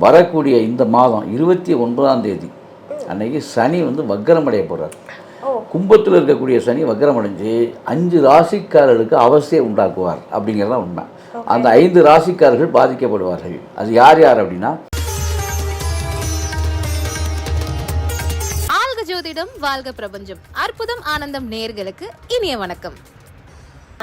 வரக்கூடிய இந்த மாதம் இருபத்தி ஒன்பதாம் தேதி அன்னைக்கு சனி வந்து வக்கரமடைய போகிறார் ஓ. கும்பத்தில் இருக்கக்கூடிய சனி வக்கரமடைஞ்சு அஞ்சு ராசிக்காரர்களுக்கு அவசியம் உண்டாக்குவார் அப்படிங்கிறது தான் உண்மை அந்த ஐந்து ராசிக்காரர்கள் பாதிக்கப்படுவார்கள். அது யார் யார் அப்படின்னா? ஆல்க ஜோதிடம் வாழ்க பிரபஞ்சம். அற்புதம் ஆனந்தம் நேர்களுக்கு இனிய வணக்கம்.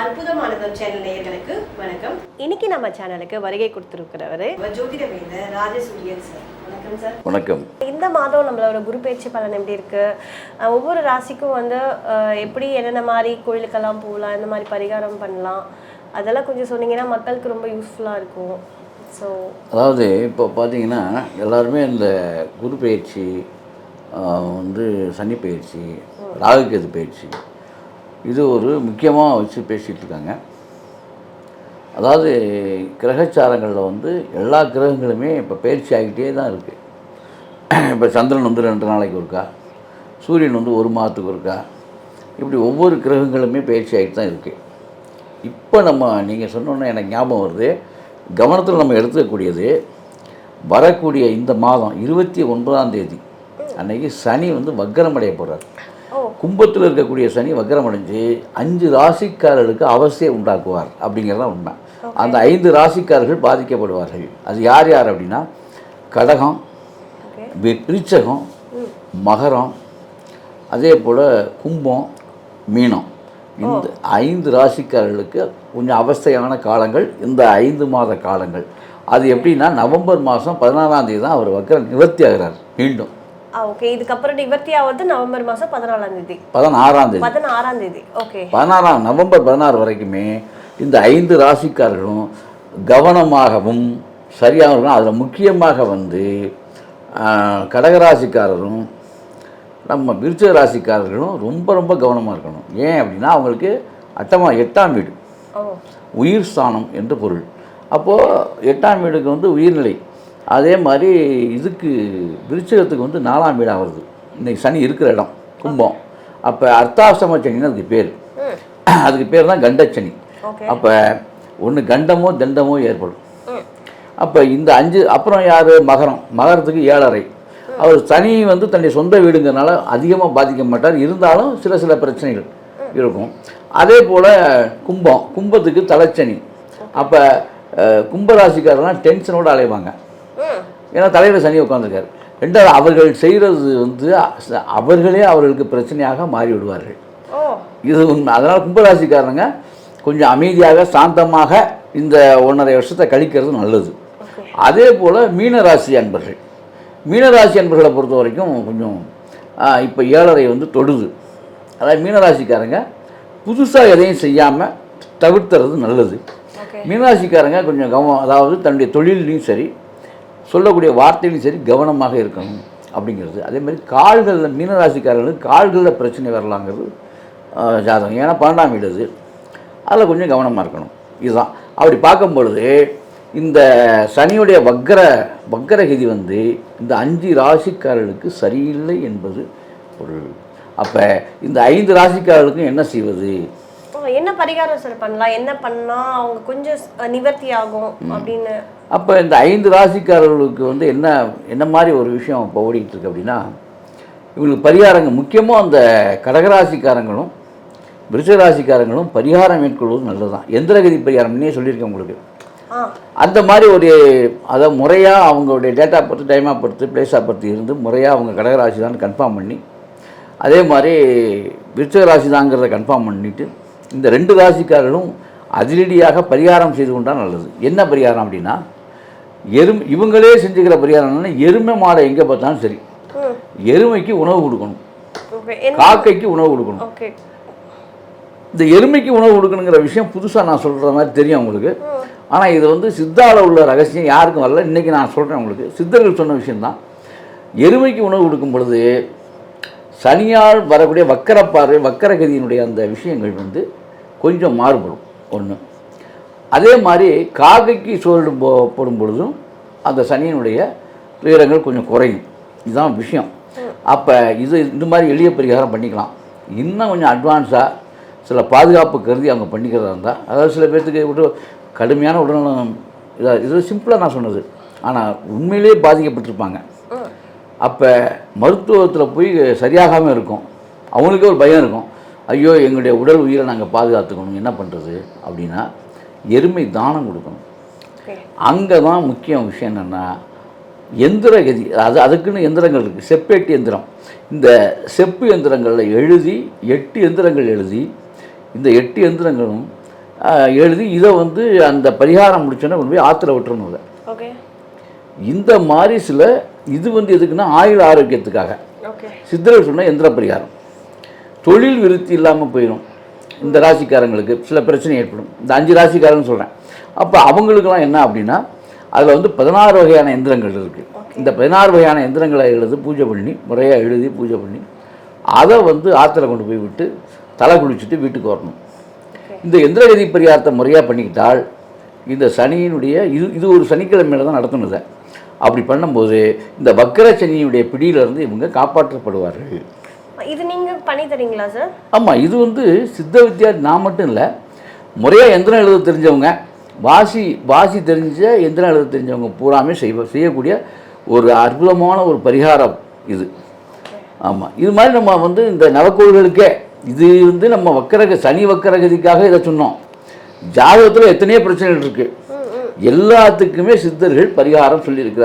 அற்புதமானதம் சேனல் நேயர்களுக்கு வணக்கம். இன்னைக்கு நம்ம சேனலுக்கு வருகை கொடுத்துருக்கிறவர் ஜோதிட வேந்த ராஜசூரியன் சார். வணக்கம் சார். வணக்கம். இந்த மாதம் நம்மளோட குரு பயிற்சி பலன் எப்படி இருக்கு? ஒவ்வொரு ராசிக்கும் வந்து எப்படி என்னென்ன மாதிரி கோயிலுக்கெல்லாம் போகலாம் இந்த மாதிரி பரிகாரம் பண்ணலாம் அதெல்லாம் கொஞ்சம் சொன்னீங்கன்னா மக்களுக்கு ரொம்ப யூஸ்ஃபுல்லாக இருக்கும். ஸோ அதாவது இப்போ பார்த்தீங்கன்னா எல்லாருமே இந்த குரு பயிற்சி வந்து சனி பயிற்சி ராகுகேது பயிற்சி இது ஒரு முக்கியமாக வச்சு பேசிகிட்டு இருக்காங்க. அதாவது கிரகச்சாரங்களில் வந்து எல்லா கிரகங்களுமே இப்போ பயிற்சி ஆகிட்டே தான் இருக்குது இப்போ சந்திரன் வந்து ரெண்டு நாளைக்கு ஒருக்கா சூரியன் வந்து ஒரு மாதத்துக்கு ஒருக்கா இப்படி ஒவ்வொரு கிரகங்களுமே பயிற்சி ஆகிட்டு தான் இருக்குது இப்போ நம்ம நீங்கள் சொன்னோன்னே எனக்கு ஞாபகம் வருது கவனத்தில் நம்ம எடுத்துக்கக்கூடியது வரக்கூடிய இந்த மாதம் இருபத்தி ஒன்பதாம் தேதி அன்னைக்கு சனி வந்து வக்கரமடைய போகிறார் கும்பத்தில் இருக்கக்கூடிய சனி வக்கரமடைஞ்சு அஞ்சு ராசிக்காரர்களுக்கு அவசியம் உண்டாக்குவார் அப்படிங்கிறது தான் உண்மை அந்த ஐந்து ராசிக்காரர்கள் பாதிக்கப்படுவார்கள். அது யார் யார் அப்படின்னா கடகம் விருச்சகம் மகரம் அதே போல் கும்பம் மீனம். இந்த ஐந்து ராசிக்காரர்களுக்கு கொஞ்சம் அவஸ்தையான காலங்கள் இந்த ஐந்து மாத காலங்கள். அது எப்படின்னா நவம்பர் மாதம் பதினாறாம் தேதி தான் அவர் வக்கர நிவர்த்தி ஆகிறார் மீண்டும். ஓகே இதுக்கப்புறம் நிவர்த்தி ஆவது நவம்பர் மாதம் பதினாலாம் தேதி. பதினாறாம் தேதி. பதினாறாம் தேதி. ஓகே பதினாறாம் நவம்பர் பதினாறு வரைக்குமே இந்த ஐந்து ராசிக்காரர்களும் கவனமாகவும் சரியாகவும் அதில் முக்கியமாக வந்து கடகராசிக்காரரும் நம்ம விருச்சக ராசிக்காரர்களும் ரொம்ப ரொம்ப கவனமாக இருக்கணும். ஏன் அப்படின்னா அவங்களுக்கு அட்டமா எட்டாம் வீடு. உயிர் ஸ்தானம் என்று பொருள். அப்போது எட்டாம் வீடுக்கு வந்து உயிர்நிலை. அதே மாதிரி இதுக்கு விருச்சகத்துக்கு வந்து நாலாம் வீடாக வருது. இன்னைக்கு சனி இருக்கிற இடம் கும்பம். அப்போ அர்த்தாசிரம சனின்னு அதுக்கு பேர். அதுக்கு பேர் தான் கண்டச்சனி. அப்போ ஒன்று கண்டமோ தண்டமோ ஏற்படும். அப்போ இந்த அஞ்சு அப்புறம் யார்? மகரம். மகரத்துக்கு ஏழரை. அவர் சனி வந்து தன்னுடைய சொந்த வீடுங்கிறனால அதிகமாக பாதிக்க மாட்டார். இருந்தாலும் சில சில பிரச்சனைகள் இருக்கும். அதே போல் கும்பம். கும்பத்துக்கு தலைச்சனி. அப்போ கும்பராசிக்காரெல்லாம் டென்ஷனோடு அலைவாங்க. ஏன்னா தலையில் சனி உட்காந்துருக்காரு ரெண்டாவது அவர்கள் செய்கிறது வந்து அவர்களே அவர்களுக்கு பிரச்சனையாக மாறி விடுவார்கள் ஓ. இது உண்மை அதனால் கும்பராசிக்காரங்க கொஞ்சம் அமைதியாக சாந்தமாக இந்த ஒன்றரை வருஷத்தை கழிக்கிறது நல்லது. அதே போல் மீனராசி அன்பர்கள். மீனராசி அன்பர்களை பொறுத்த வரைக்கும் கொஞ்சம் இப்போ ஏழரை வந்து தொடுது. அதாவது மீனராசிக்காரங்க புதுசாக எதையும் செய்யாமல் தவிர்த்துறது நல்லது. மீனராசிக்காரங்க கொஞ்சம் கவனம் அதாவது தன்னுடைய தொழிலையும் சரி சொல்லக்கூடிய வார்த்தையிலும் சரி கவனமாக இருக்கணும் அப்படிங்கிறது. அதே மாதிரி கால்களில் மீனராசிக்காரர்களுக்கு கால்களில் பிரச்சனை வரலாங்கிறது ஜாதகம். ஏன்னா பன்னெண்டாம் வீடு அது. அதில் கொஞ்சம் கவனமாக இருக்கணும். இதுதான். அப்படி பார்க்கும் பொழுது இந்த சனியுடைய வக்கர வக்கரகதி வந்து இந்த அஞ்சு ராசிக்காரர்களுக்கு சரியில்லை என்பது பொருள். அப்போ இந்த ஐந்து ராசிக்காரர்களுக்கும் என்ன செய்வது? என்ன பரிகாரம் சார் பண்ணலாம்? என்ன பண்ணா அவங்க கொஞ்சம் நிவர்த்தி ஆகும் அப்படின்னு. அப்போ இந்த ஐந்து ராசிக்காரர்களுக்கு வந்து என்ன என்ன மாதிரி ஒரு விஷயம் இப்போ ஓடிக்கிட்டு இருக்கு அப்படின்னா இவங்களுக்கு பரிகாரங்கள் முக்கியமாக அந்த கடகராசிக்காரங்களும் விருச்சராசிக்காரங்களும் பரிகாரம் மேற்கொள்வது நல்லது தான் எந்திரகதி பரிகாரம் முன்னே சொல்லியிருக்கேன் உங்களுக்கு. அந்த மாதிரி ஒரு அதை முறையாக அவங்களுடைய டேட்டா பொறுத்து டைமாக பொறுத்து பிளேஸாக பொறுத்து இருந்து முறையாக அவங்க கடகராசி தான் கன்ஃபார்ம் பண்ணி அதே மாதிரி விருச்சக ராசி தாங்கிறத கன்ஃபார்ம் பண்ணிட்டு இந்த ரெண்டு ராசிக்காரர்களும் அதிரடியாக பரிகாரம் செய்து கொண்டால் நல்லது. என்ன பரிகாரம் அப்படின்னா எரும் இவங்களே செஞ்சுக்கிற பரிகாரம் என்னன்னா எருமை மாடை எங்கே பார்த்தாலும் சரி. எருமைக்கு உணவு கொடுக்கணும். காக்கைக்கு உணவு கொடுக்கணும். இந்த எருமைக்கு உணவு கொடுக்கணுங்கிற விஷயம் புதுசாக நான் சொல்கிற மாதிரி தெரியும் உங்களுக்கு. ஆனால் இது வந்து சித்தால உள்ள ரகசியம் யாருக்கும் வரல. இன்றைக்கி நான் சொல்கிறேன் உங்களுக்கு. சித்தர்கள் சொன்ன விஷயம்தான். எருமைக்கு உணவு கொடுக்கும் பொழுது சனியால் வரக்கூடிய வக்கரப்பார்வை வக்கரகதியினுடைய அந்த விஷயங்கள் வந்து கொஞ்சம் மாறுபடும். ஒன்று அதே மாதிரி காக்கைக்கு சோறு போ போடும் பொழுதும் அந்த சனியினுடைய துயரங்கள் கொஞ்சம் குறையும். இதுதான் விஷயம். அப்போ இது இந்த மாதிரி எளிய பரிகாரம் பண்ணிக்கலாம். இன்னும் கொஞ்சம் அட்வான்ஸாக சில பாதுகாப்பு கருதி அவங்க பண்ணிக்கிறதா இருந்தால் அதாவது சில பேர்த்துக்கு ஒரு கடுமையான உடல்நலம் இதாக இது சிம்பிளாக நான் சொன்னது. ஆனால் உண்மையிலேயே பாதிக்கப்பட்டிருப்பாங்க. அப்போ மருத்துவத்தில் போய் சரியாகாமல் இருக்கும். அவங்களுக்கே ஒரு பயம் இருக்கும். ஐயோ எங்களுடைய உடல் உயிரை நாங்கள் பாதுகாத்துக்கணும் என்ன பண்ணுறது அப்படின்னா எருமை தானம் கொடுக்கணும். அங்கே தான் முக்கிய விஷயம் என்னென்னா எந்திர கதி அது அதுக்குன்னு எந்திரங்கள் இருக்குது செப்பேட்டு எந்திரம். இந்த செப்பு எந்திரங்களில் எழுதி எட்டு எந்திரங்கள் எழுதி இந்த எட்டு எந்திரங்களும் எழுதி இதை வந்து அந்த பரிகாரம் முடிச்சோன்னே கொண்டு போய் ஆற்றுல விட்டுறணும் ஓகே. இந்த மாதிரி சில இது வந்து எதுக்குன்னா ஆயுள் ஆரோக்கியத்துக்காக. ஓகே. சித்தர்கள் சொன்ன எந்திர பரிகாரம். தொழில் விருத்தி இல்லாமல் போயிடும் இந்த ராசிக்காரங்களுக்கு சில பிரச்சனை ஏற்படும். இந்த அஞ்சு ராசிக்காரன்னு சொல்கிறேன் அப்போ அவங்களுக்கெல்லாம் என்ன அப்படின்னா அதில் வந்து பதினாறு வகையான எந்திரங்கள் இருக்குது இந்த பதினாறு வகையான எந்திரங்களை எழுதி பூஜை பண்ணி முறையாக எழுதி பூஜை பண்ணி அதை வந்து ஆற்றுல கொண்டு போய் விட்டு தலை குளிச்சுட்டு வீட்டுக்கு வரணும். இந்த எந்திரகதி பரிகாரத்தை முறையாக பண்ணிக்கிட்டால் இந்த சனியினுடைய இது இது ஒரு சனிக்கிழமையில தான் நடத்தணும் இதை. அப்படி பண்ணும்போது இந்த வக்கர சனியினுடைய பிடியிலிருந்து இவங்க காப்பாற்றப்படுவார்கள். இது பண்ணி தரீங்களா சார் ஆமாம் இது வந்து சித்த வித்யா நான் மட்டும் இல்லை. முறையாக எந்திரம் எழுத தெரிஞ்சவங்க வாசி வாசி தெரிஞ்ச எந்திரம் எழுத தெரிஞ்சவங்க பூராமே செய்வ செய்யக்கூடிய ஒரு அற்புதமான ஒரு பரிகாரம் இது. ஆமாம் இது மாதிரி நம்ம வந்து இந்த நவக்கோள்களுக்கே இது வந்து நம்ம வக்கரக சனி வக்கரகதிக்காக இதை சொன்னோம். ஜாதகத்தில் எத்தனையோ பிரச்சனைகள் இருக்குது எல்லாத்துக்குமே சித்தர்கள் பரிகாரம் சொல்லியிருக்கிறார்